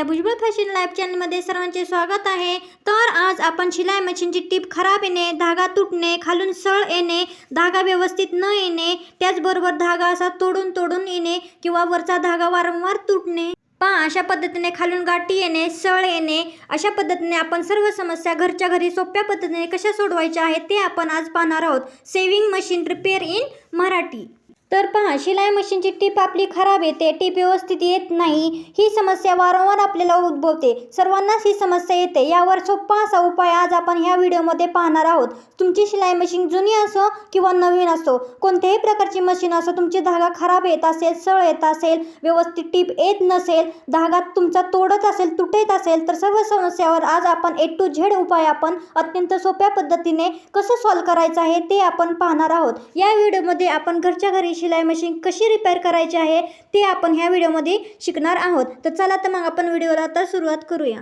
आपल्या Bhujbal fashion live चॅनलमध्ये सर्वांचे स्वागत आहे. तर आज आपण शिलाई मशीनची टीप खराब येणे धागा तुटणे खालून सळ येणे धागा व्यवस्थित न येणे त्याचबरोबर धागा असा तोडून तोडून येणे किंवा वरचा धागा वारंवार तुटणे. पहा अशा पद्धतीने खालून गाठी येणे सळ येणे अशा पद्धतीने आपण सर्व समस्या घरच्या घरी सोप्या पद्धतीने कशा सोडवायच्या आहेत ते आपण आज पाहणार आहोत. Sewing machine repair in Marathi. तर पहा शिलाई मशीनची टीप आपली खराब येते टीप व्यवस्थित येत नाही ही समस्या वारंवार आपल्याला उद्भवते. सर्वांनाच ही समस्या येते. यावर सोपा असा उपाय आज आपण ह्या व्हिडिओमध्ये पाहणार आहोत. तुमची शिलाई मशीन जुनी असो किंवा नवीन असो कोणत्याही प्रकारची मशीन असो तुमची धागा खराब येत असेल सळ येत असेल व्यवस्थित टीप येत नसेल धागा तुमचा तोडत असेल तुटत असेल तर सर्व समस्यावर आज आपण ए टू झेड उपाय आपण अत्यंत सोप्या पद्धतीने कसं सॉल्व करायचं आहे ते आपण पाहणार आहोत. या व्हिडिओमध्ये आपण घरच्या घरी शिलाई मशीन कशी रिपेअर करायची आहे ते आपण ह्या व्हिडिओमध्ये शिकणार आहोत. तर चला तर मग आपण व्हिडिओला आता सुरुवात करूया.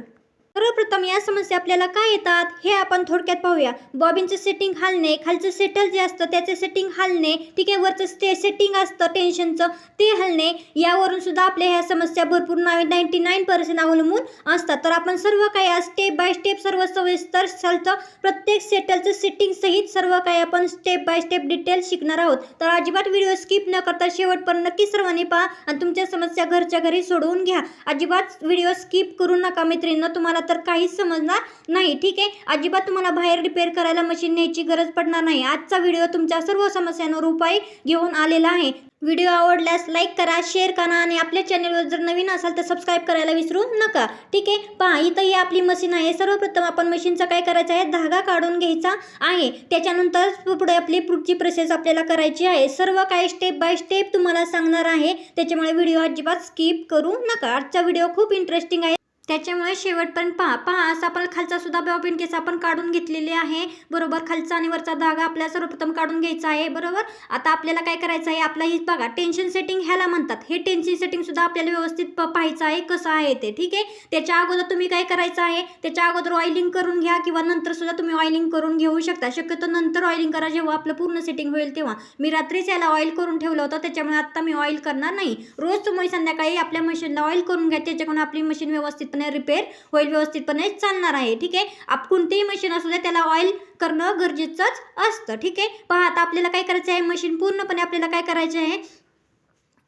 सर्वप्रथम या समस्या आपल्याला काय येतात हे आपण थोडक्यात पाहूया. बॉबिनचं सेटिंग हालणे खालचं सेटल जे असतं त्याचे सेटिंग हालणे ठीक आहे? वरचं स्टे सेटिंग असतं टेन्शनचं ते हलणे यावरून सुद्धा आपल्या ह्या समस्या भरपूर नावे नाईन्टी नाईन पर्सेंट अवलंबून असतात. तर आपण सर्व काही स्टेप बाय स्टेप सर्व सविस्तर चालतं. प्रत्येक सेटलचं सेटिंग सहित सर्व काही आपण स्टेप बाय स्टेप डिटेल शिकणार आहोत. तर अजिबात व्हिडिओ स्किप न करता शेवटपर्यंत नक्की सर्वांनी पहा आणि तुमच्या समस्या घरच्या घरी सोडवून घ्या. अजिबात व्हिडिओ स्किप करू नका मैत्रिणींनो तुम्हाला तर काहीच समजणार नाही. ठीक आहे? अजिबात तुम्हाला बाहेर रिपेअर करायला मशीन न्यायची गरज पडणार नाही. आजचा व्हिडिओ तुमच्या सर्व समस्यांवर उपाय घेऊन आलेला आहे. व्हिडिओ आवडल्यास लाईक करा शेअर करा आणि आपल्या चॅनलवर जर नवीन असाल तर सबस्क्राईब करायला विसरू नका. ठीक आहे? पहा इथं ही आपली मशीन आहे. सर्वप्रथम आपण मशीनचं काय करायचं आहे? धागा काढून घ्यायचा आहे. त्याच्यानंतर पुढे आपली पुढची प्रोसेस आपल्याला करायची आहे. सर्व काही स्टेप बाय स्टेप तुम्हाला सांगणार आहे. त्याच्यामुळे व्हिडिओ अजिबात स्किप करू नका. आजचा व्हिडिओ खूप इंटरेस्टिंग आहे. त्याच्यामुळे शेवटपर्यंत पहा पहा असं आपण खालचा सुद्धा बॉबिन केस आपण काढून घेतलेले आहे. बरोबर खालचा आणि वरचा धागा आपल्याला सर्वप्रथम काढून घ्यायचा आहे बरोबर? आता आपल्याला काय करायचं आहे आपला ही बघा टेन्शन सेटिंग ह्याला म्हणतात. हे टेन्शन सेटिंग सुद्धा आपल्याला व्यवस्थित प- पाहायचं आहे कसं आहे ते ठीक आहे? त्याच्या अगोदर तुम्ही काय करायचं आहे त्याच्या अगोदर ऑइलिंग करून घ्या किंवा नंतर सुद्धा तुम्ही ऑइलिंग करून घेऊ शकता. शक्यतो नंतर ऑइलिंग करा जेव्हा आपलं पूर्ण सेटिंग होईल तेव्हा. मी रात्रीच याला ऑइल करून ठेवलं होतं त्याच्यामुळे आत्ता मी ऑइल करणार नाही. रोज तुम्ही संध्याकाळी आपल्या मशीनला ऑइल करून घ्या त्याच्याकडून आपली मशीन व्यवस्थित व्यवस्थितपणे रिपेअर होईल व्यवस्थितपणे चालणार आहे. ठीक आहे? आप कोणतेही मशीन असू दे त्याला ऑइल करणं गरजेचंच असतं. ठीक आहे? पहा आता आपल्याला काय करायचं आहे? मशीन पूर्णपणे आपल्याला काय करायचे आहे?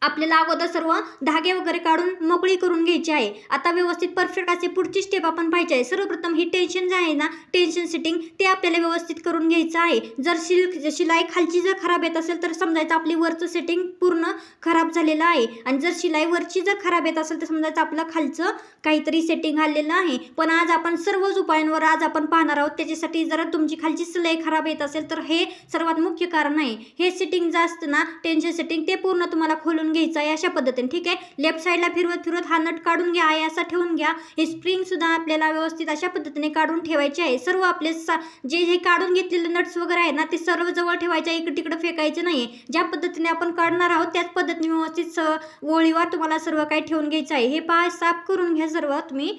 आपल्याला अगोदर सर्व धागे वगैरे काढून मोकळी करून घ्यायची आहे. आता व्यवस्थित परफेक्ट असे पुढची स्टेप आपण पाहिजे आहे. सर्वप्रथम ही टेन्शन जे आहे ना टेन्शन सेटिंग ते आपल्याला व्यवस्थित करून घ्यायचं आहे. जर शिल्क शिलाई खालची जर खराब येत असेल तर समजायचं आपली वरचं सेटिंग पूर्ण खराब झालेलं आहे. आणि जर शिलाई वरची जर खराब येत असेल तर समजायचं आपलं खालचं काहीतरी सेटिंग आलेलं आहे. पण आज आपण सर्वच उपायांवर आज आपण पाहणार आहोत. त्याच्यासाठी जर तुमची खालची शिलाई खराब येत असेल तर हे सर्वात मुख्य कारण आहे. हे सेटिंग जे असतं ना टेन्शन सेटिंग ते पूर्ण तुम्हाला खोलून घ्यायचा आहे अशा पद्धतीने ठीक आहे? लेफ्ट साईडला फिरवत फिरवत हा नट काढून घ्या आहे असा ठेवून घ्या. हे स्प्रिंगसुद्धा आपल्याला व्यवस्थित अशा पद्धतीने काढून ठेवायचे आहे. सर्व आपले सा जे हे काढून घेतलेले नट्स वगैरे आहे ना ते सर्व जवळ ठेवायचे इकडे तिकडे फेकायचे नाही ज्या पद्धतीने आपण काढणार आहोत त्याच पद्धतीने व्यवस्थित स ओळीवर तुम्हाला सर्व काही ठेवून घ्यायचं आहे. हे पहा साफ करून घ्या सर्व तुम्ही.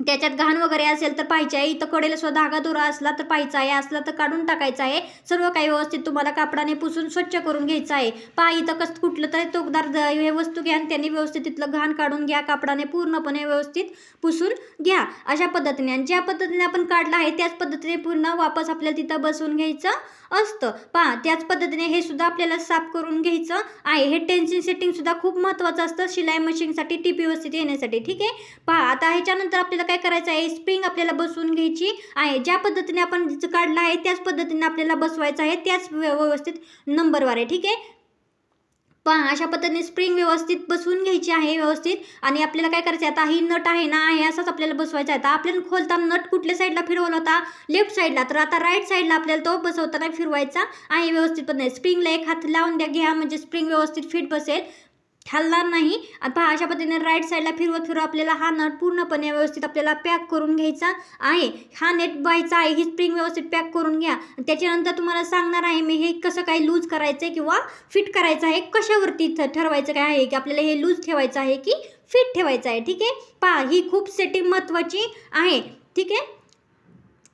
त्याच्यात घाण वगैरे असेल तर पाहिजे आहे. इथं कडेला सुद्धा धागा दोरा असला तर पाहिजे आहे. असला तर काढून टाकायचा आहे. सर्व काही व्यवस्थित तुम्हाला कापडाने पुसून स्वच्छ करून घ्यायचं आहे. पा इथं कसं कुठलं तरी तोकदार हे वस्तू घ्या आणि त्यांनी व्यवस्थित तिथलं घाण काढून घ्या. कापडाने पूर्णपणे व्यवस्थित पुसून घ्या. अशा पद्धतीने. आणि ज्या पद्धतीने आपण काढलं आहे त्याच पद्धतीने पूर्ण वापस आपल्याला तिथं बसवून घ्यायचं असतं. पहा त्याच पद्धतीने हे सुद्धा आपल्याला साफ करून घ्यायचं आहे. हे टेन्सिल सेटिंग सुद्धा खूप महत्त्वाचं असतं. शिलाई मशीनसाठी टीप व्यवस्थित येण्यासाठी ठीक आहे? पहा आता ह्याच्यानंतर आपल्याला काय करायचं आहे? स्प्रिंग आपल्याला बसवून घ्यायची आहे. ज्या पद्धतीने आपण जिचं काढलं आहे त्याच पद्धतीने आपल्याला बसवायचं आहे. त्याच व्यवस्थित नंबरवर आहे ठीक आहे? पहा अशा पद्धतीने स्प्रिंग व्यवस्थित बसवून घ्यायची आहे व्यवस्थित. आणि आपल्याला काय करायचं आहे आता ही नट आहे ना आहे असंच आपल्याला बसवायचा आहे. आता आपल्याला खोलताना नट कुठल्या साईडला फिरवला होता? लेफ्ट साईडला तर आता राईट साईडला आपल्याला तो बसवताना फिरवायचा आहे व्यवस्थित पण नाही स्प्रिंगला एक हात लावून द्या घ्या. म्हणजे स्प्रिंग व्यवस्थित फिट बसेल. हलणार नाही. आता अशा पद्धतीने राईट साईडला फिरवत फिरवत आपल्याला हा नट पूर्णपणे व्यवस्थित आपल्याला पॅक करून घ्यायचा आहे. हा नेट व्हायचा आहे ही स्प्रिंग व्यवस्थित पॅक करून घ्या. त्याच्यानंतर तुम्हाला सांगणार आहे मी हे कसं काय लूज करायचं आहे किंवा फिट करायचं आहे कशावरती ठ- ठरवायचं काय आहे की आपल्याला हे लूज ठेवायचं आहे की फिट ठेवायचं आहे. ठीक आहे? पहा ही खूप सेटिंग महत्त्वाची आहे. ठीक आहे?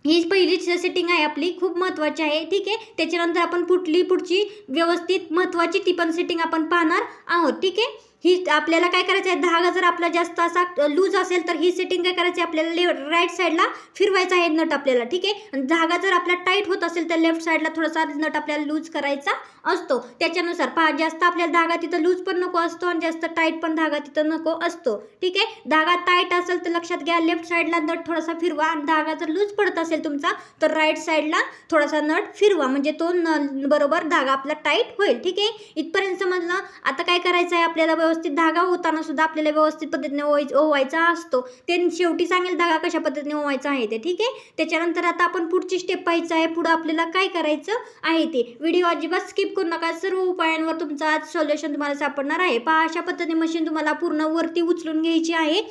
ही पहिली सेटिंग आहे आपली खूप महत्त्वाची आहे. ठीक आहे? त्याच्यानंतर आपण पुढली पुढची व्यवस्थित महत्त्वाची ती पण सेटिंग आपण पाहणार आहोत. ठीक आहे? ही आपल्याला काय करायचं आहे? धागा जर आपला जास्त असा लूज असेल तर ही सेटिंग काय करायची आहे? आपल्याला ले राईट साईडला फिरवायचा आहे नट आपल्याला ठीक आहे? आणि धागा जर आपला टाईट होत असेल तर लेफ्ट साईडला थोडासा नट आपल्याला लूज करायचा असतो. त्याच्यानुसार पहा जास्त आपल्याला धागा तिथं लूज पण नको असतो आणि जास्त टाईट पण धागा तिथं नको असतो ठीक आहे? धागा टाईट असेल तर लक्षात घ्या लेफ्ट साईडला नट थोडासा फिरवा आणि धागा जर लूज पडत असेल तुमचा तर राईट साईडला थोडासा नट फिरवा. म्हणजे तो न बरोबर धागा आपला टाईट होईल ठीक आहे? इथपर्यंत समजलं? आता काय करायचं आहे? आपल्याला व्यवस्थित धागा होताना सुद्धा आपल्याला व्यवस्थित पद्धतीने ओवाय ओवायचा असतो. ते शेवटी सांगेल धागा कशा पद्धतीने ओवायचा आहे ते ठीक आहे? त्याच्यानंतर आता आपण पुढची स्टेप पाहायचं आहे. पुढं आपल्याला काय करायचं आहे ते. व्हिडिओ अजिबात स्किप करू नका. सर्व उपायांवर तुमचं आज सोल्युशन तुम्हाला सापडणार आहे. पहा अशा पद्धतीने मशीन तुम्हाला पूर्ण वरती उचलून घ्यायची आहे.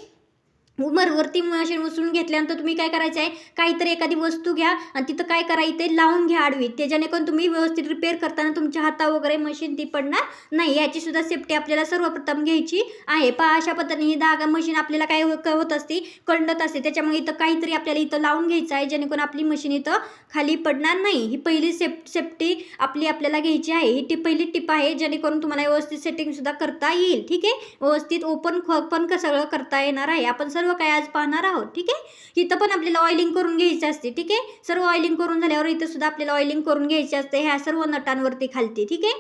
वरती मशीन उचलून घेतल्यानंतर तुम्ही काय करायचं आहे? काहीतरी एखादी वस्तू घ्या आणि तिथं काय करायचं इथे लावून घ्या आडवी. ते जेणेकरून तुम्ही व्यवस्थित रिपेअर करताना तुमच्या हाता वगैरे मशीन ती पडणार नाही. याची सुद्धा सेफ्टी आपल्याला सर्वप्रथम घ्यायची आहे. पहा अशा पद्धतीने ही धागा मशीन आपल्याला काय होत असते? कळत असते. त्याच्यामुळे इथं काहीतरी आपल्याला इथं लावून घ्यायचं आहे. जेणेकरून आपली मशीन इथं खाली पडणार नाही. ही पहिली सेफ सेफ्टी आपली आपल्याला घ्यायची आहे. ही टी पहिली टिप आहे. जेणेकरून तुम्हाला व्यवस्थित सेटिंगसुद्धा करता येईल. ठीक आहे? व्यवस्थित ओपन पण सगळं करता येणार आहे. आपण सर्व काय आज पाहणार आहोत ठीक आहे? इथं पण आपल्याला ऑइलिंग करून घ्यायची असते ठीक आहे? सर्व ऑइलिंग करून झाल्यावर इथं सुद्धा आपल्याला ऑइलिंग करून घ्यायची असते ह्या सर्व नटांवरती खालती ठीक आहे?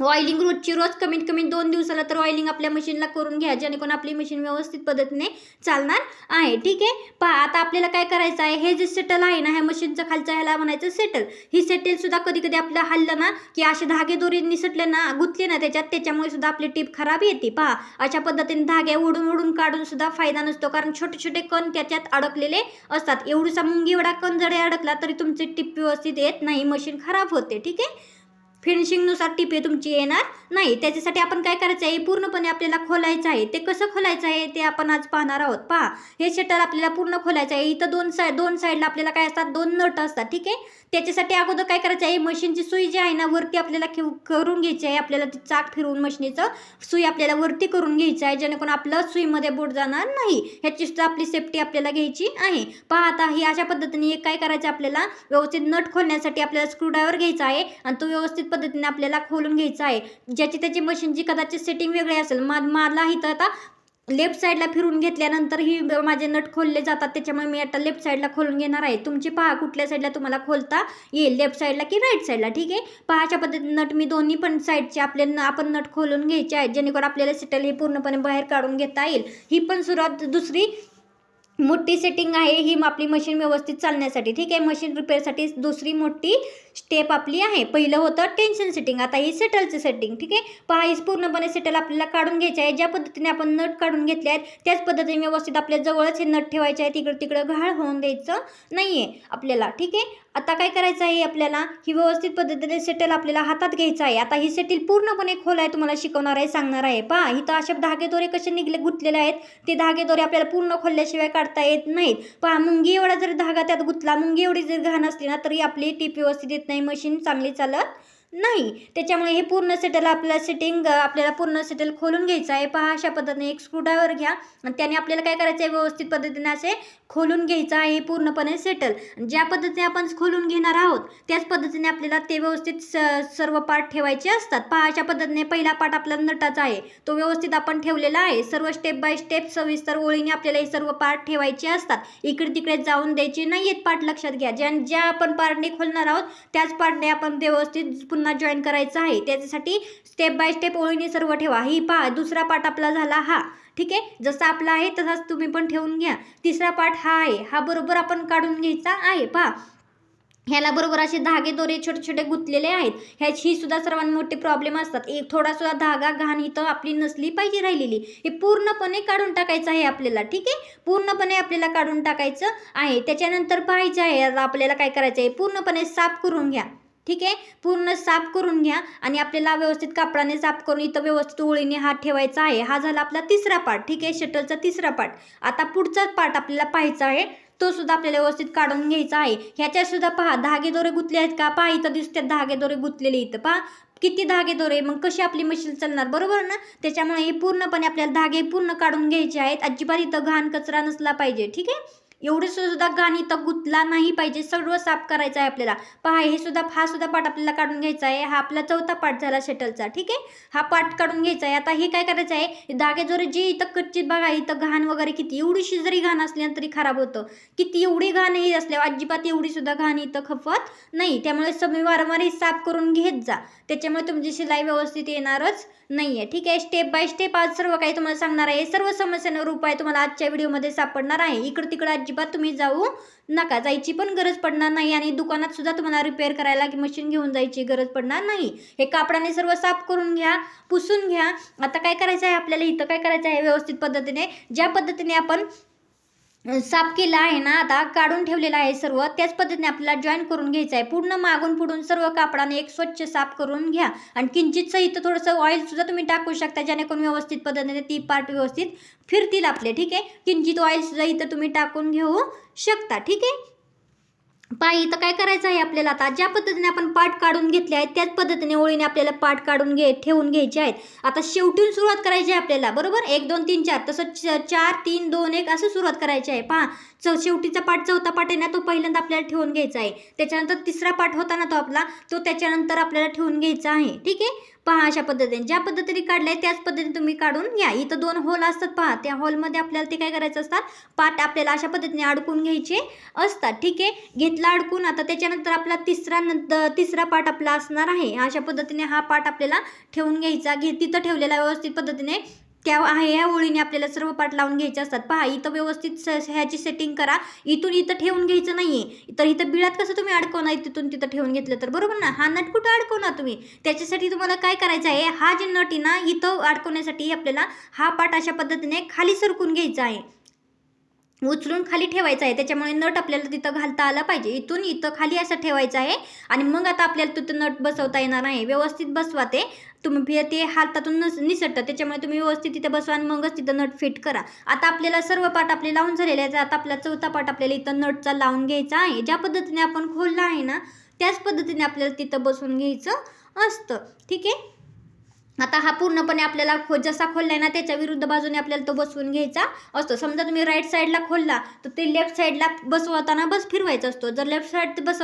ऑइलिंग रोजची रोज कमीत कमी दोन दिवसाला तर ऑइलिंग आपल्या मशीनला करून घ्या जेणेकरून आपली मशीन व्यवस्थित पद्धतीने चालणार आहे. ठीक आहे? पहा आता आपल्याला काय करायचं आहे? हे जे सेटल आहे ना ह्या मशीनचं खालच्या ह्याला म्हणायचं सेटल ही सेटलसुद्धा कधी कधी आपलं हल्लं ना की असे धागे दोरी निसटले ना गुंतले ना त्याच्यात त्याच्यामुळे सुद्धा आपली टीप खराब येते. पहा अशा पद्धतीने धागे ओढून ओढून काढून सुद्धा फायदा नसतो कारण छोटे छोटे कण त्याच्यात अडकलेले असतात. एवढीसा मुंगी एवढा कण जरी अडकला तरी तुमची टीप व्यवस्थित येत नाही मशीन खराब होते. ठीक आहे? फिनिशिंगनुसार टिपे तुमची येणार नाही. त्याच्यासाठी आपण काय करायचं आहे? पूर्णपणे आपल्याला खोलायचं आहे. ते कसं खोलायचं आहे? ते आपण आज पाहणार आहोत. पहा. हे शटर आपल्याला पूर्ण खोलायचं आहे. इथं दोन साईड दोन साईडला आपल्याला काय असतात? दोन नट असतात. ठीक आहे? त्याच्यासाठी अगोदर काय करायचं आहे? मशीनची सुई जी आहे ना वरती आपल्याला खेव करून घ्यायची आहे. आपल्याला ती चाक फिरवून मशीनीचं सुई आपल्याला वरती करून घ्यायची आहे जेणेकरून आपलं सुईमध्ये बोट जाणार नाही. ह्याची सुद्धा आपली सेफ्टी आपल्याला घ्यायची आहे. पहा आता ही अशा पद्धतीने काय करायचं आपल्याला? व्यवस्थित नट खोलण्यासाठी आपल्याला स्क्रूड्रायव्हर घ्यायचा आहे आणि तो व्यवस्थित पद्धतीने आपल्याला खोलून घ्यायचा आहे. ज्याची त्याची मशीनची कदाचित सेटिंग वेगळी असेल. मा मला इथं आता लेफ्ट साईडला फिरून घेतल्यानंतर ही माझे नट खोलले जातात त्याच्यामुळे मी आता लेफ्ट साईडला खोलून घेणार आहे. तुमची पहा कुठल्या साईडला तुम्हाला खोलता येईल लेफ्ट साईडला की राईट साईडला ठीक आहे? पहाच्या अशा पद्धतीने नट मी दोन्ही पण साईडचे आपले न- आपण नट खोलून घ्यायचे आहेत जेणेकरून आपल्याला सेटल हे पूर्णपणे बाहेर काढून घेता येईल. ही पण सुरुवात दुसरी मोठी सेटिंग आहे ही आपली मशीन व्यवस्थित चालण्यासाठी. ठीक आहे मशीन रिपेअरसाठी दुसरी मोठी स्टेप आपली आहे. पहिलं होतं टेन्शन सेटिंग आता ही सेटलचं सेटिंग ठीक आहे? पहा ही पूर्णपणे सेटल आपल्याला काढून घ्यायचे आहे. ज्या पद्धतीने आपण नट काढून घेतले आहेत त्याच पद्धतीने व्यवस्थित आपल्या जवळच हे नट ठेवायचे आहे तिकडं तिकडं घाळ होऊन द्यायचं नाही आहे आपल्याला. ठीक आहे? आता काय करायचं आहे आपल्याला? ही व्यवस्थित पद्धतीने सेटल आपल्याला हातात घ्यायचं आहे. आता ही सेटल पूर्णपणे खोल आहे तुम्हाला शिकवणार आहे सांगणार आहे. पहा इथं अशा धागेदोरे कसे निघले गुंतलेले आहेत. ते धागेदोरे आपल्याला पूर्ण खोलल्याशिवाय काढता येत नाहीत. पहा मुंगी एवढा जर धागा त्यात गुंतला मुंगी एवढी जर घाण असली ना तरी आपली टीप व्यवस्थित येत नाही. मशीन चांगली चालत नाही. त्याच्यामुळे हे पूर्ण सेटल आपल्याला सेटिंग आपल्याला पूर्ण सेटल खोलून घ्यायचं आहे. पहा अशा पद्धतीने एक स्क्रूड्रायव्हर घ्या. आणि त्याने आपल्याला काय करायचं आहे? व्यवस्थित पद्धतीने असे खोलून घ्यायचं आहे. पूर्णपणे सेटल ज्या पद्धतीने आपण खोलून घेणार आहोत त्याच पद्धतीने आपल्याला ते व्यवस्थित स सर्व पार्ट ठेवायचे असतात. पहा अशा पद्धतीने पहिला पार्ट आपला नटाचा आहे. तो व्यवस्थित आपण ठेवलेला आहे. सर्व स्टेप बाय स्टेप सविस्तर ओळीने आपल्याला हे सर्व पार्ट ठेवायचे असतात. इकडे तिकडे जाऊन द्यायचे नाही आहेत पार्ट लक्षात घ्या. ज्या ज्या आपण पार्टने खोलणार आहोत त्याच पार्टने आपण व्यवस्थित पुन्हा जॉईन करायचं आहे. त्याच्यासाठी स्टेप बाय स्टेप ओळीने सर्व ठेवा. ही पहा दुसरा पार्ट आपला झाला हा. ठीक आहे? जसा आपला आहे तसाच तुम्ही पण ठेवून घ्या. तिसरा पार्ट हा आहे. हा बरोबर आपण काढून घ्यायचा आहे पहा ह्याला बरोबर असे धागे दोरे छोटे छोटे गुंतलेले आहेत. ह्याची सुद्धा सर्वात मोठी प्रॉब्लेम असतात. एक थोडासुद्धा धागा घाण इथं आपली नसली पाहिजे राहिलेली. हे पूर्णपणे काढून टाकायचं आहे आपल्याला. ठीक आहे? पूर्णपणे आपल्याला काढून टाकायचं आहे. त्याच्यानंतर पाहायचं आहे आपल्याला काय करायचं आहे? पूर्णपणे साफ करून घ्या. ठीक आहे? पूर्ण साफ करून घ्या आणि आपल्याला व्यवस्थित कापडाने साफ करून इथं व्यवस्थित ओळीने हात ठेवायचा आहे. हा झाला आपला तिसरा पार्ट ठीक आहे? शटलचा तिसरा पार्ट आता पुढचा पार्ट आपल्याला पाहायचा आहे. तो सुद्धा आपल्याला व्यवस्थित काढून घ्यायचा आहे. ह्याच्यात सुद्धा पहा धागे दोरे गुंतले आहेत का? पहा इथं दिसतात धागे दोरे गुंतलेले इथं. पहा किती धागे दोरे मग कशी आपली मशीन चालणार? बरोबर ना? त्याच्यामुळे हे पूर्णपणे आपल्याला धागे पूर्ण काढून घ्यायचे आहेत. अजिबात इथं घाण कचरा नसला पाहिजे ठीक आहे? एवढे सुद्धा घाण इथं गुतला नाही पाहिजे. सर्व साफ करायचं आहे आपल्याला. पहा हे सुद्धा हा सुद्धा पाठ आपल्याला काढून घ्यायचा आहे हा आपला चौथा पाठ झाला शटलचा ठीक आहे? हा पाठ काढून घ्यायचा आहे आता हे काय करायचं आहे धागे जर जे इथं कच्ची बघा इथं घाण वगैरे किती. एवढीशी जरी घाण असली तरी खराब होतं. किती एवढी घाणही असल्यावर अजिबात एवढी सुद्धा घाण इथं खपत नाही. त्यामुळे तुम्ही वारंवार हे साफ करून घेत जा. त्याच्यामुळे तुमची शिलाई व्यवस्थित येणारच नाही आहे ठीक आहे? स्टेप बाय स्टेप आज सर्व काही तुम्हाला सांगणार आहे. सर्व समस्यांवर उपाय तुम्हाला आजच्या व्हिडिओमध्ये सापडणार आहे. इकडं तिकडं अजिबात तुम्ही जाऊ नका. जायची पण गरज पडणार नाही आणि दुकानात सुद्धा तुम्हाला रिपेअर करायला की मशीन घेऊन जायची गरज पडणार नाही. हे कापडाने सर्व साफ करून घ्या पुसून घ्या. आता काय करायचं आहे आपल्याला? इथं काय करायचं आहे? व्यवस्थित पद्धतीने. ज्या पद्धतीने आपण साफ केला आहे ना आता काढून ठेवलेला आहे सर्व. त्याच पद्धतीने आपल्याला जॉईन करून घ्यायचं आहे. पूर्ण मागून पुढून सर्व कापडाने एक स्वच्छ साफ करून घ्या. आणि किंचितचं इथं थोडंसं ऑइलसुद्धा तुम्ही टाकू शकता जेणेकरून व्यवस्थित पद्धतीने ती पार्ट व्यवस्थित फिरतील आपले ठीक आहे? किंचित ऑइलसुद्धा इथं तुम्ही टाकून घेऊ शकता ठीक आहे? पायी तर काय करायचं आहे आपल्याला आता? ज्या पद्धतीने आपण पाठ काढून घेतले आहेत त्याच पद्धतीने ओळीने आपल्याला पाठ काढून घे ठेवून घ्यायचे आहेत. आता शेवटून सुरुवात करायची आहे आपल्याला बरोबर? एक दोन तीन चार. तसं च- चार तीन दोन एक असं सुरुवात करायची आहे. पहा चौ शेवटीचा पाठ चौथा पाठ आहे ना तो पहिल्यांदा आपल्याला ठेवून घ्यायचा आहे. त्याच्यानंतर तिसरा पाठ होता ना तो आपला तो त्याच्यानंतर आपल्याला ठेवून घ्यायचा आहे. ठीक आहे? पहा अशा पद्धतीने. ज्या पद्धतीने काढलं आहे त्याच पद्धतीने तुम्ही काढून घ्या. इथं दोन होल असतात पहा. त्या हॉलमध्ये आपल्याला ते काय करायचं असतात? पाठ आपल्याला अशा पद्धतीने अडकून घ्यायचे असतात. ठीक आहे? घेतला अडकून आता त्याच्यानंतर आपला तिसरा नंतर तिसरा पाठ आपला असणार आहे. अशा पद्धतीने हा पाठ आपल्याला ठेवून घ्यायचा. घे तिथं ठेवलेला व्यवस्थित पद्धतीने त्या आहे ह्या ओळीने आपल्याला सर्व पाठ लावून घ्यायचे असतात. पहा इथं व्यवस्थित स- ह्याची सेटिंग करा. इथून इथं ठेवून घ्यायचं नाहीये. तर इथं बिळात कसं तुम्ही अडकवणार? तिथून तिथं ठेवून घेतलं तर बरोबर ना? हा नट कुठं अडकवणार तुम्ही? त्याच्यासाठी तुम्हाला काय करायचं आहे? हा जे नट आहे ना इथं अडकवण्यासाठी आपल्याला हा पाठ अशा पद्धतीने खाली सरकून घ्यायचा आहे. उचलून खाली ठेवायचं आहे. त्याच्यामुळे नट आपल्याला तिथं घालता आला पाहिजे. इथून इथं खाली असं ठेवायचं आहे. आणि मग आता आपल्याला तिथं नट बसवता येणार आहे व्यवस्थित बसवा ते. तुम्ही फे- ते हातातून नस निसटतं. त्याच्यामुळे तुम्ही व्यवस्थित तिथे बसवा आणि मगच तिथं नट फिट करा. आता आपल्याला सर्व पाठ आपले लावून झालेले आहेत. आता आपला चौथा पाठ आपल्याला इथं नटचा लावून घ्यायचा आहे. ज्या पद्धतीने आपण खोलला आहे ना त्याच पद्धतीने आपल्याला तिथं बसवून घ्यायचं असतं. ठीक आहे? आता हा पूर्णपणे आपल्याला खो जसा खोललाय ना त्याच्या विरुद्ध बाजूने आपल्याला तो बसवून घ्यायचा असतो. समजा तुम्ही राईट साईडला खोलला तर ते लेफ्ट साईडला बसवताना बस फिरवायचा असतो. जर लेफ्ट साईड बस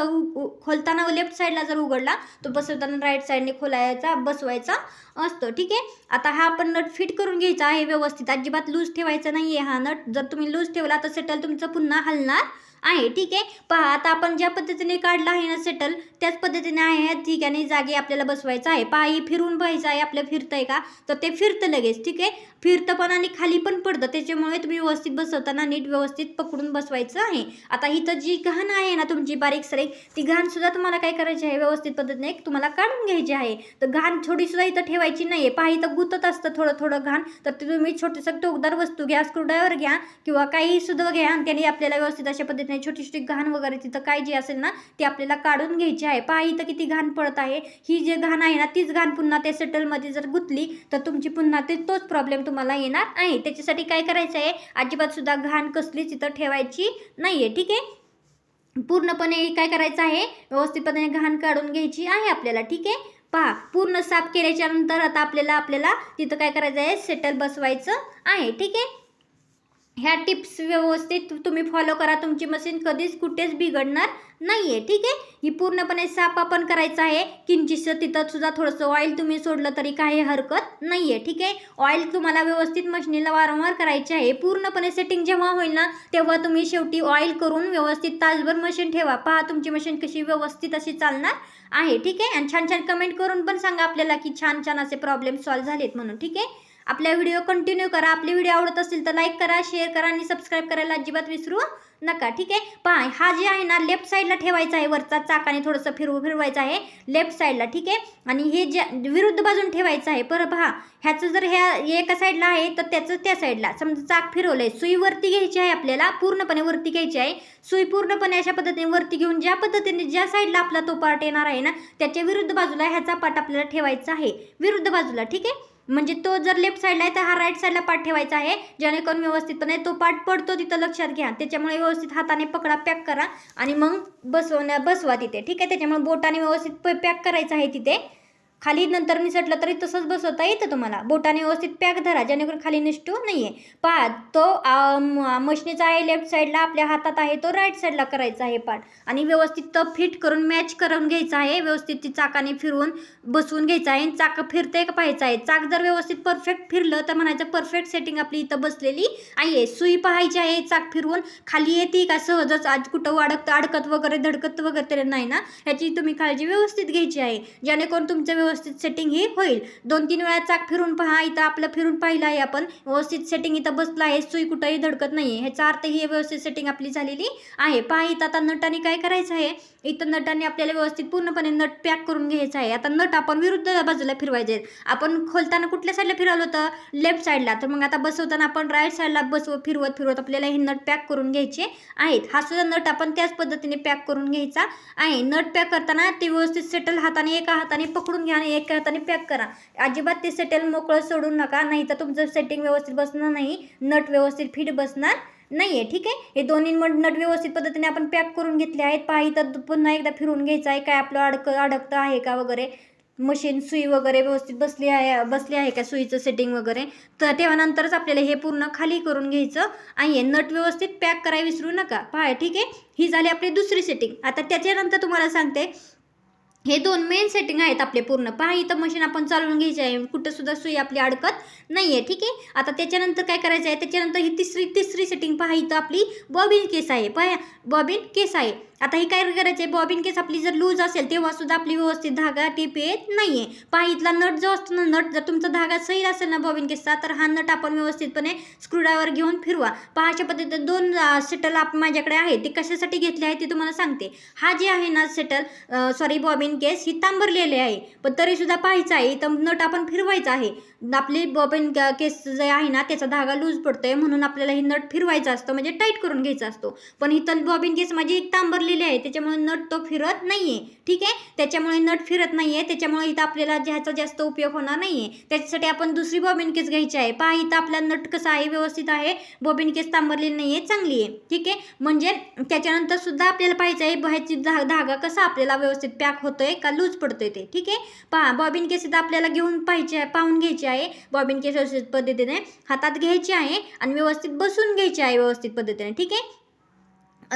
खोलताना लेफ्ट साईडला जर उघडला तो बसवताना राईट साईडने खोलायचा बसवायचा. असतो. ठीक आहे? आता हा आपण नट फिट करून घ्यायचा आहे व्यवस्थित. अजिबात लूज ठेवायचा नाही आहे हा नट. जर तुम्ही लूज ठेवला तर सेटल तुमचं पुन्हा हलणार आहे. ठीक आहे? पहा आता आपण ज्या पद्धतीने काढला आहे ना सेटल त्याच पद्धतीने आहे. ह्या ठिकाणी जागी आपल्याला बसवायचं आहे. पहा ही फिरून पाहायचं आहे. आपलं आहे का? तर ते फिरतं लगेच. ठीक आहे? फिरतं पण आणि खाली पण पडतं. त्याच्यामुळे तुम्ही व्यवस्थित बसवताना नीट व्यवस्थित पकडून बसवायचं आहे. आता इथं जी घाण आहे ना तुमची बारीक सरीक ती घाणसुद्धा तुम्हाला काय करायची आहे? व्यवस्थित पद्धतीने तुम्हाला काढून घ्यायची आहे. तर घाण थोडीसुद्धा इथं ठेवायची नाही आहे पहा इथं गुतत असतं थोडं थोडं घाण. तर ते तुम्ही छोटंसं टोकदार वस्तू घ्या स्क्रूड्रायव्हर घ्या किंवा काही सुद्धा घ्या आणि त्याने आपल्याला व्यवस्थित अशा पद्धतीने छोटी छोटी घाण वगैरे तिथं काय जी असेल ना ती आपल्याला काढून घ्यायची आहे. पहा इथं किती घाण पडत आहे. ही जे घाण आहे ना तीच घाण पुन्हा त्या सेटलमध्ये जर गुतली तर तुमची पुन्हा ते तोच प्रॉब्लेम तुम्हाला येणार आहे. त्याच्यासाठी काय करायचं आहे? अजिबात सुद्धा घाण कसलीच इथं ठेवायची नाही आहे ठीक आहे? पूर्णपणे काय करायचं आहे? व्यवस्थितपणे घाण काढून घ्यायची आहे आपल्याला. ठीक आहे? पहा पूर्ण साफ केल्याच्यानंतर आता आपल्याला आपल्याला तिथं काय करायचं आहे सेटल बसवायचं आहे ठीक आहे? ह्या टिप्स व्यवस्थित तुम्ही फॉलो करा. तुमची मशीन कधीच कुठेच बिघडणार नाही आहे ठीक आहे? ही पूर्णपणे साफ आपण करायचं आहे. किंचितसं तिथं सुद्धा थोडंसं ऑइल तुम्ही सोडलं तरी काही हरकत नाही आहे ठीक आहे? ऑइल तुम्हाला व्यवस्थित मशीनीला वारंवार करायचे आहे. पूर्णपणे सेटिंग जेव्हा होईल ना तेव्हा तुम्ही शेवटी ऑइल करून व्यवस्थित तासभर मशीन ठेवा. पहा तुमची मशीन कशी व्यवस्थित अशी चालणार आहे ठीक आहे? आणि छान छान कमेंट करून पण सांगा आपल्याला की छान छान असे प्रॉब्लेम सॉल्व्ह झालेत म्हणून ठीक आहे? आपल्या व्हिडिओ कंटिन्यू करा. आपले व्हिडिओ आवडत असतील तर लाईक करा शेअर करा आणि सबस्क्राईब करायला अजिबात विसरू नका. ठीक आहे? पहा हा जे आहे ना लेफ्ट साईडला ठेवायचा आहे वरचा चाकाने थोडंसं फिरवू फिरवायचं आहे लेफ्ट साईडला ठीक आहे? आणि हे जे विरुद्ध बाजून ठेवायचं आहे परत पहा ह्याचं जर ह्या एका साईडला आहे तर त्याचं त्या साईडला समजा चाक फिरवलंय सुई वरती घ्यायची आहे आपल्याला पूर्णपणे वरती घ्यायची आहे. सुई पूर्णपणे अशा पद्धतीने वरती घेऊन ज्या पद्धतीने ज्या साईडला आपला तो पार्ट येणार आहे ना त्याच्या विरुद्ध बाजूला ह्याचा पार्ट आपल्याला ठेवायचा आहे. विरुद्ध बाजूला. ठीक आहे? म्हणजे तो जर लेफ्ट साईडला आहे तर हा राईट साईडला पाठ ठेवायचा आहे. जेणेकरून व्यवस्थितपणे तो पाठ पडतो तिथं लक्षात घ्या. त्याच्यामुळे व्यवस्थित हाताने पकडा पॅक करा. आणि मग बसवण्या बसवा तिथे. ठीक आहे? त्याच्यामुळे बोटाने व्यवस्थित पॅक करायचं आहे तिथे. खाली नंतर निसटलं तरी तसंच बसवता येतं तुम्हाला. बोटाने व्यवस्थित पॅक धरा जेणेकरून खाली निसटू आहे पहा तो मशनीचा आहे लेफ्ट साईडला आपल्या हातात आहे तो राईट साईडला करायचा आहे पाठ. आणि व्यवस्थित तो फिट करून मॅच करून घ्यायचा आहे व्यवस्थित ती चाकाने फिरवून बसवून घ्यायचं आहे. आणि चाक फिरते का पाहायचं आहे? चाक जर व्यवस्थित परफेक्ट फिरलं तर म्हणायचं परफेक्ट सेटिंग आपली इथं बसलेली आहे. सुई पाहायची आहे चाक फिरवून खाली येते का सहजच? आज कुठं अडकत अडकत वगैरे धडकत वगैरे नाही ना? ह्याची तुम्ही काळजी व्यवस्थित घ्यायची आहे. जेणेकरून तुमचं व्यवस्थित व्यवस्थित सेटिंग ही होईल. दोन तीन वेळा चाक फिरून पहा इथं आपलं फिरून पाहिलं आहे आपण. व्यवस्थित सेटिंग इथं बसलं आहे सुई कुठंही धडकत नाही आहे ह्याचा अर्थ ही व्यवस्थित सेटिंग आपली झालेली आहे. पहा इथं आता नटाने काय करायचं आहे? इथं नटाने आपल्याला व्यवस्थित पूर्णपणे नट पॅक करून घ्यायचं आहे. आता नट आपण विरुद्ध बाजूला फिरवायचे. आहेत. आपण खोलताना कुठल्या साईडला फिरवलं होतं? लेफ्ट साईडला तर मग आता बसवताना आपण राईट साईडला बसव फिरवत फिरवत आपल्याला हे नट पॅक करून घ्यायचे आहेत. हा सुद्धा नट आपण त्याच पद्धतीने पॅक करून घ्यायचा आहे. नट पॅक करताना ते व्यवस्थित सेटल हाताने एका हाताने पकडून घ्या आणि एका हाताने पॅक करा. अजिबात ते सेटल मोकळं सोडून नका नाही तर तुमचं सेटिंग व्यवस्थित बसणार नाही नट व्यवस्थित फिट बसणार नाही आहे ठीक आहे? हे दोन्ही मग नट व्यवस्थित पद्धतीने आपण पॅक करून घेतले आहेत. पाही तर पुन्हा एकदा फिरून घ्यायचं आहे. काय आपलं अडक अडकतं आहे का वगैरे? मशीन सुई वगैरे व्यवस्थित बसली आहे बसली आहे का सुईचं सेटिंग वगैरे? तर तेव्हा नंतरच आपल्याला हे पूर्ण खाली करून घ्यायचं आहे. नट व्यवस्थित पॅक करायला विसरू नका. पहा ठीक आहे? ही झाली आपली दुसरी सेटिंग आता त्याच्यानंतर तुम्हाला सांगते हे दोन मेन सेटिंग आहेत आपले पूर्ण. पहा इथं मशीन आपण चालवून घ्यायची आहे. कुठंसुद्धा सुई आपली अडकत नाही आहे ठीक आहे? आता त्याच्यानंतर काय करायचं आहे? त्याच्यानंतर ही तिसरी तिसरी सेटिंग पहा इथं आपली बॉबिन केस आहे. पहा बॉबिन केस आहे. आता हे काय करायचं आहे? बॉबिन केस आपली जर लूज असेल तेव्हा सुद्धा आपली व्यवस्थित धागा टीप येत नाही आहे पहा इथला नट जो असतो ना नट जर तुमचा धागा सही असेल ना बॉबिन केसचा तर हा नट आपण व्यवस्थितपणे स्क्रूड्रायवर घेऊन फिरवा. पहा अशा दोन सेटल आप माझ्याकडे आहे. ते कशासाठी घेतले आहे ते तुम्हाला सांगते. हा जे आहे ना सेटल सॉरी बॉबिन केस ही तांबरलेले आहे. पण तरीसुद्धा पाहायचं आहे इथं नट आपण फिरवायचं आहे. आपली बॉबिन केस जे आहे ना त्याचा धागा लूज पडतोय म्हणून आपल्याला हे नट फिरवायचं असतं म्हणजे टाईट करून घ्यायचा असतो. पण इथं बॉबिन केस माझी एक लावलेले आहे त्याच्यामुळे नट तो फिरत नाही आहे ठीक आहे? त्याच्यामुळे नट फिरत नाही आहे त्याच्यामुळे इथं आपल्याला ह्याचा जास्त उपयोग होणार नाही आहे त्याच्यासाठी आपण दुसरी बॉबिन केस घ्यायची आहे. पहा इथं आपला नट कसा आहे व्यवस्थित आहे. बॉबिन केस तांबरलेली नाही आहे चांगली आहे. ठीक आहे? म्हणजे त्याच्यानंतर सुद्धा आपल्याला पाहिजे आहे ह्याची धा धागा कसा आपल्याला व्यवस्थित पॅक होतोय का लूज पडतोय ते. ठीक आहे? पहा बॉबिन केस इथं आपल्याला घेऊन पाहिजे पाहून घ्यायची आहे. बॉबिन केस व्यवस्थित पद्धतीने हातात घ्यायची आहे आणि व्यवस्थित बसून घ्यायची आहे व्यवस्थित पद्धतीने. ठीक आहे?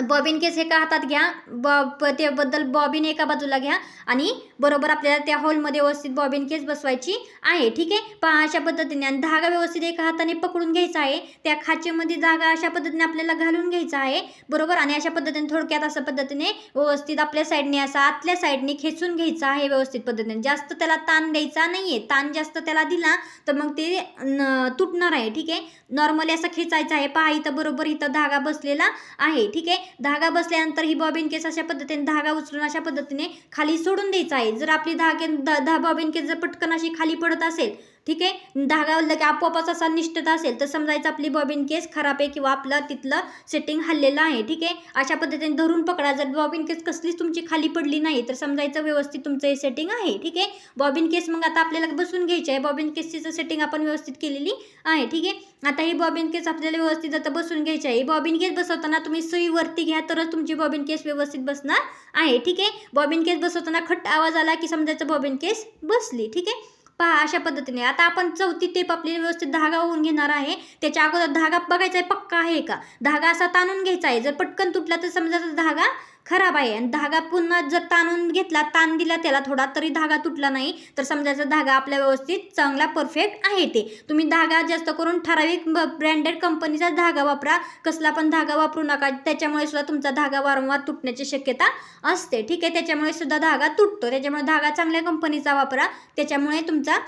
बॉबिन केस एका हातात घ्या. बॉब त्याबद्दल बॉबिन एका बाजूला घ्या. आणि बरोबर आपल्याला त्या हॉलमध्ये व्यवस्थित बॉबिन केस बसवायची आहे. ठीक आहे? पहा अशा पद्धतीने. आणि धागा व्यवस्थित एका हाताने पकडून घ्यायचा आहे. त्या खाचेमध्ये धागा अशा पद्धतीने आपल्याला घालून घ्यायचा आहे. बरोबर? आणि अशा पद्धतीने थोडक्यात अशा पद्धतीने व्यवस्थित आपल्या साईडने असा आतल्या साईडने खेचून घ्यायचा आहे व्यवस्थित पद्धतीने. जास्त त्याला ताण द्यायचा नाही आहे ताण जास्त त्याला दिला तर मग ते न- तुटणार आहे. ठीक आहे? नॉर्मली असं खेचायचं आहे. पहा इथं बरोबर इथं धागा बसलेला आहे. ठीक आहे? धागा बसल्यानंतर ही बॉबिन केस अशा पद्धतीने धागा उचलून अशा पद्धतीने खाली सोडून द्यायचा आहे. जर आपली धागे दहा बॉबिन केस जर पटकन अशी खाली पडत असेल ठीक आहे? धागा की आपोआपच असा निष्ठता असेल तर समजायचं आपली बॉबिन केस खराब आहे किंवा आपलं तिथलं सेटिंग हल्लेलं आहे ठीक आहे? अशा पद्धतीने धरून पकडा. जर बॉबिन केस कसलीच तुमची खाली पडली नाही तर समजायचं व्यवस्थित तुमचं हे सेटिंग आहे ठीक आहे? बॉबिन केस मग आता आपल्याला बसून घ्यायची आहे. बॉबिन केसचं सेटिंग आपण व्यवस्थित केलेली आहे ठीक आहे? आता ही बॉबिन केस आपल्याला व्यवस्थित आता बसून घ्यायची आहे. बॉबिन केस बसवताना तुम्ही सुईवरती घ्या तरच तुमची बॉबिन केस व्यवस्थित बसणार आहे ठीक आहे? बॉबिन केस बसवताना खट्ट आवाज आला की समजायचं बॉबिन केस बसली ठीक आहे? पहा अशा पद्धतीने. आता आपण चौथी टेप आपली व्यवस्थित धागा होऊन घेणार आहे. त्याच्या अगोदर धागा बघायचा आहे पक्का आहे का? धागा असा ताणून घ्यायचा आहे. जर पटकन तुटला तर समजा धागा खराब आहे. आणि धागा पुन्हा जर ताणून घेतला ताण दिला त्याला थोडा तरी धागा तुटला नाही तर समजायचा धागा आपल्या व्यवस्थित चांगला परफेक्ट आहे ते. तुम्ही धागा जास्त करून ठराविक ब्रँडेड कंपनीचा धागा वापरा. कसला पण धागा वापरू नका. त्याच्यामुळे सुद्धा तुमचा धागा वारंवार तुटण्याची शक्यता असते. ठीक आहे? त्याच्यामुळे सुद्धा धागा तुटतो. त्याच्यामुळे धागा चांगल्या कंपनीचा वापरा. त्याच्यामुळे तुमचा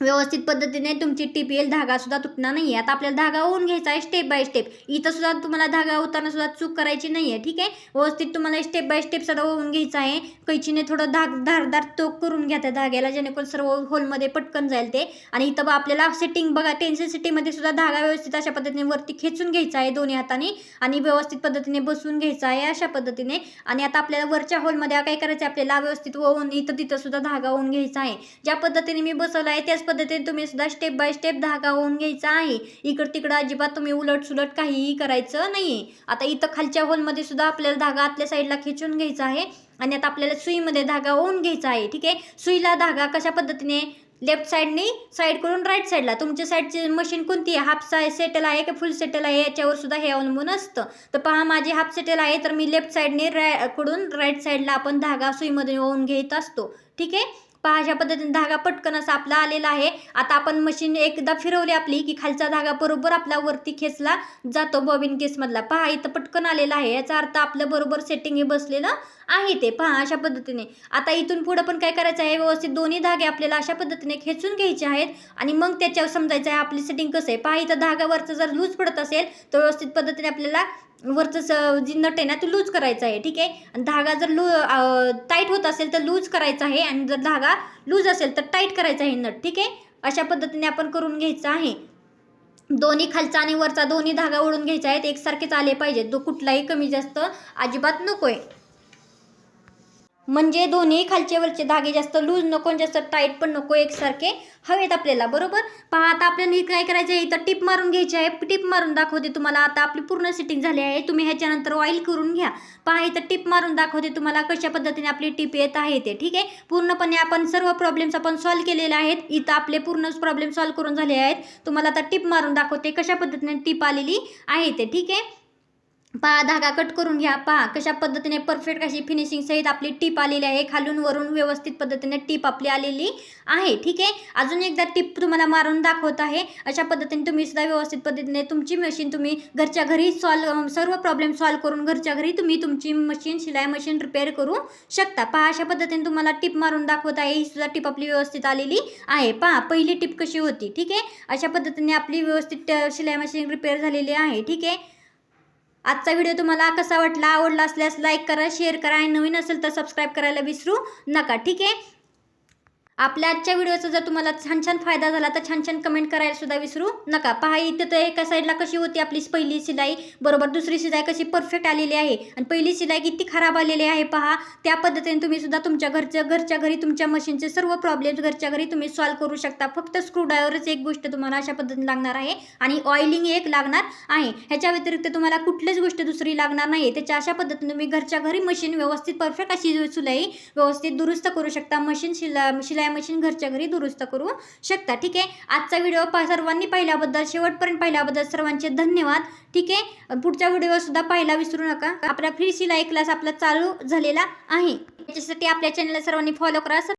व्यवस्थित पद्धतीने तुमची टीप येईल धागा सुद्धा तुटणार नाही आहे आता आपल्याला धागा होऊन घ्यायचा आहे स्टेप बाय स्टेप इथं सुद्धा तुम्हाला धागा होताना सुद्धा चूक करायची नाही आहे ठीक आहे? व्यवस्थित तुम्हाला स्टेप बाय स्टेप सगळं होऊन घ्यायचं आहे. कैचीने थोडं धाग धारदार तोक करून घ्या त्या धाग्याला जेणेकरून सर्व होलमध्ये पटकन जाईल ते. आणि इथं आपल्याला सेटिंग बघा टेन्शन सिटीमध्ये सुद्धा धागा व्यवस्थित अशा पद्धतीने वरती खेचून घ्यायचा आहे दोन्ही हाताने. आणि व्यवस्थित पद्धतीने बसून घ्यायचा आहे अशा पद्धतीने. आणि आता आपल्याला वरच्या हॉलमध्ये काय करायचं आहे? आपल्याला व्यवस्थित होऊन इथं तिथं सुद्धा धागा होऊन घ्यायचा आहे. ज्या पद्धतीने मी बसवलं आहे त्याच पद्धतीने तुम्ही सुद्धा स्टेप बाय स्टेप धागा होऊन घ्यायचा आहे. इकडं तिकडं अजिबात तुम्ही उलट सुलट काहीही करायचं नाही आता इथं खालच्या होलमध्ये सुद्धा आपल्याला धागा आतल्या साईडला खेचून घ्यायचा आहे आणि आता आपल्याला सुईमध्ये धागा ओवून घ्यायचा आहे ठीक आहे? सुईला धागा कशा पद्धतीने लेफ्ट साईडनी साईड करून राईट साईडला तुमच्या साईडची मशीन कोणती आहे? हाफ साय सेटल आहे की फुल सेटल आहे? याच्यावर सुद्धा हे अवलंबून असतं. तर पहा माझी हाफ सेटल आहे तर मी लेफ्ट साईडने रायकडून राईट साईडला आपण धागा सुईमध्ये ओवून घेत असतो ठीक आहे? पहा अशा पद्धतीने धागा पटकन असा आपला आलेला आहे. आता आपण मशीन एकदा फिरवली आपली की खालचा धागा बरोबर आपला वरती खेचला जातो. बॉबिन केसमधला पहा इथं पटकन आलेला आहे. याचा अर्थ आपलं बरोबर सेटिंग हे बसलेलं आहे ते पहा अशा पद्धतीने. आता इथून पुढं पण काय करायचं आहे? व्यवस्थित दोन्ही धागे आपल्याला अशा पद्धतीने खेचून घ्यायचे आहेत आणि मग त्याच्यावर समजायचं आहे आपली सेटिंग कसं आहे. पहा इथं धागावरचं जर लूज पडत असेल तर व्यवस्थित पद्धतीने आपल्याला वरचं स- जी नट आहे ना ती लूज करायचं आहे. ठीक आहे? आणि धागा जर लू टाईट होत असेल तर लूज करायचा आहे आणि जर धागा लूज असेल तर टाईट करायचा आहे नट. ठीक आहे? अशा पद्धतीने आपण करून घ्यायचं आहे. दोन्ही खालचा आणि वरचा दोन्ही धागा ओढून घ्यायचा आहेत. एकसारखेच आले पाहिजेत. दो कुठलाही कमी जास्त अजिबात नको आहे म्हणजे दोन्ही खालचे वरचे धागे जास्त लूज नको आणि जास्त टाईट पण नको एकसारखे हवेत आपल्याला बरोबर? पहा आता आपल्याला काय करायचं आहे इथं टिप मारून घ्यायची आहे. टिप मारून दाखवते तुम्हाला. आता आपली पूर्ण सिटिंग झाली आहे. तुम्ही ह्याच्यानंतर ऑइल करून घ्या. पहा इथं टिप मारून दाखवते तुम्हाला कशा पद्धतीने आपली टिप येत आहे ते ठीक आहे? पूर्णपणे आपण सर्व प्रॉब्लेम्स आपण सॉल्व्ह केलेले आहेत. इथं आपले पूर्ण प्रॉब्लेम सॉल्व्ह करून झाले आहेत. तुम्हाला आता टिप मारून दाखवते कशा पद्धतीने टिप आलेली आहे ते ठीक आहे? पहा धागा कट करून घ्या पहा कशा पद्धतीने परफेक्ट अशी फिनिशिंग सहित आपली टीप आलेली आहे. खालून वरून व्यवस्थित पद्धतीने टीप आपली आलेली आहे ठीक आहे? अजून एकदा टीप तुम्हाला मारून दाखवत आहे. अशा पद्धतीने तुम्ही सुद्धा व्यवस्थित पद्धतीने तुमची मशीन तुम्ही घरच्या घरी सॉल्व सर्व प्रॉब्लेम सॉल्व करून घरच्या घरी तुम्ही तुमची मशीन शिलाई मशीन रिपेअर करू शकता. पहा अशा पद्धतीने तुम्हाला टीप मारून दाखवत आहे. ही सुद्धा टीप आपली व्यवस्थित आलेली आहे. पहा पहिली टीप कशी होती ठीक आहे? अशा पद्धतीने आपली व्यवस्थित शिलाई मशीन रिपेअर झालेली आहे ठीक आहे? आजचा व्हिडिओ तुम्हाला कसा वाटला आवडला असल्यास लाईक करा शेअर करा आणि नवीन असेल तर सबस्क्राईब करायला विसरू नका ठीक आहे? आपल्या आजच्या व्हिडिओचा जर तुम्हाला छान छान फायदा झाला तर छान छान कमेंट करायला सुद्धा विसरू नका. पहा इथं तर एका साईडला कशी होती आपली पहिली शिलाई बरोबर दुसरी शिलाई कशी परफेक्ट आलेली आहे. आणि पहिली शिलाई किती खराब आलेली आहे पहा. त्या पद्धतीने तुम्ही सुद्धा तुमच्या घरच्या घरच्या घरी तुमच्या मशीनचे सर्व प्रॉब्लेम्स घरच्या घरी तुम्ही सॉल्व्ह करू शकता. फक्त स्क्रूड्रायव्हरच एक गोष्ट तुम्हाला अशा पद्धतीने लागणार आहे आणि ऑइलिंग एक लागणार आहे. ह्याच्या व्यतिरिक्त तुम्हाला कुठलीच गोष्ट दुसरी लागणार नाही त्याच्या अशा पद्धतीने तुम्ही घरच्या घरी मशीन व्यवस्थित परफेक्ट अशी शिलाई व्यवस्थित दुरुस्त करू शकता. मशीन शिला शिलाई मशीन घरच्या घरी दुरुस्त करू शकता. ठीक आहे? आजचा व्हिडिओ पा सर्वांनी पाहिल्याबद्दल. शेवटपर्यंत पाहिल्याबद्दल सर्वांचे धन्यवाद. ठीक आहे? पुढचा व्हिडिओ सुद्धा पाहायला विसरू नका. आपला फ्री शिलाई क्लास आपला चालू झालेला आहे. त्याच्यासाठी आपल्या चॅनलला सर्वांनी फॉलो करा.